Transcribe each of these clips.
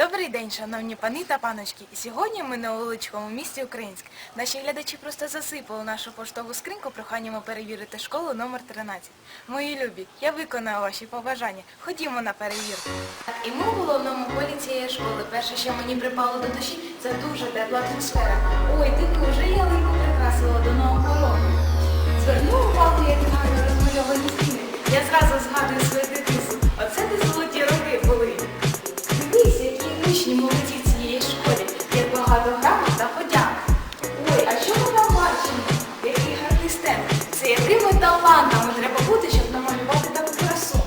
Добрий день, шановні пани та паночки. І сьогодні ми на величкому місті Українськ. Наші глядачі просто засипали нашу поштову скриньку проханнями перевірити школу номер 13. Мої любі, я виконаю ваші побажання. Ходімо на перевірку. І ми в головному полі цієї школи. Перше, що мені припало до душі, це дуже тепла атмосфера. Ой, диви, вже ялинку прикрасила до нового року. Звернув увагу, як гарно розмальовані стіни. Я зразу згадую учні молоді цієї школі, як багато грамот та подяк. Ой, а що ми там бачимо? Який гарний стенд. Це якими талантами треба бути, щоб намалювати таку красу.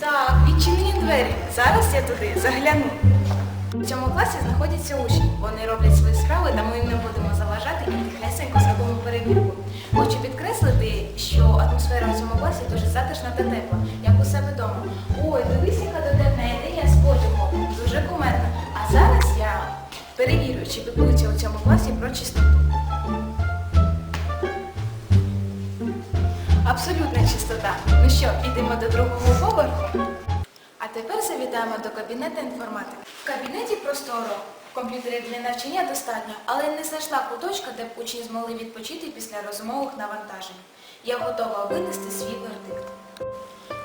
Так, відчинені двері. Зараз я туди загляну. В цьому класі знаходяться учні. Вони роблять свої справи, та ми їм не будемо заважати і тихесенько зробимо перевірку. Хочу підкреслити, що атмосфера в цьому класі дуже затишна та тепла, як у себе вдома. Ой, дивись, яка дотепна класі про чистоту. Абсолютна чистота. Ну що, підемо до другого поверху? А тепер завітаємо до кабінету інформатики. В кабінеті просторо. Комп'ютерів для навчання достатньо, але не знайшла куточка, де б учні змогли відпочити після розумових навантажень. Я готова винести свій вердикт.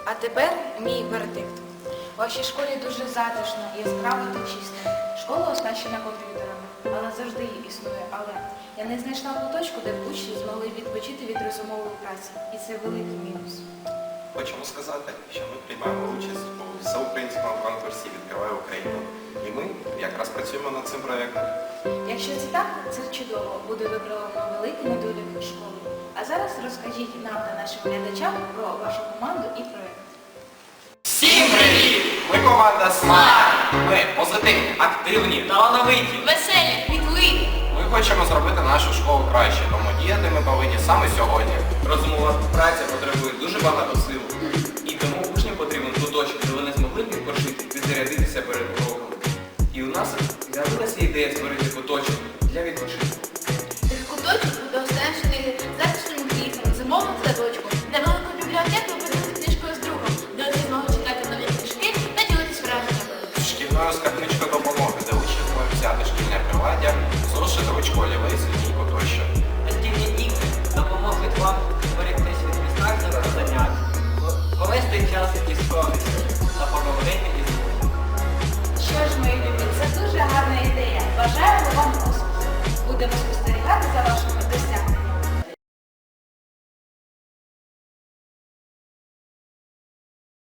А тепер мій вердикт. У вашій школі дуже затишно, яскраво та чисто. Школа оснащена комп'ютерами, але завжди існує але. Я не знайшла куточку, де б учні змогли відпочити від розумової праці. І це великий мінус. Хочемо сказати, що ми приймаємо участь у всеукраїнському конкурсі «Відкриває Україну». І ми якраз працюємо над цим проєктом. Якщо це так, це чудово. Буде виправлено великий недолік школи. А зараз розкажіть нам та нашим глядачам про вашу команду і проєкт. Всім привіт! Ми команда Смарт. Ми позитивні, активні, талановиті. Веселі, кмітливі! Ми хочемо зробити нашу школу краще, тому діяти ми повинні саме сьогодні. Розумова праця потребує дуже багато сил. І тому учням потрібен куточок, де вони змогли відпочити, підзарядитися перед уроком. І у нас з'явилася ідея створити куточок для відпочинку. Цей куточок буде оснащений затишним кріслом, зимовим садочком, де велику бібліотеку поділити книжкою з другом, де зможуть читати нові книжки та ділитись враженнями. Шкільною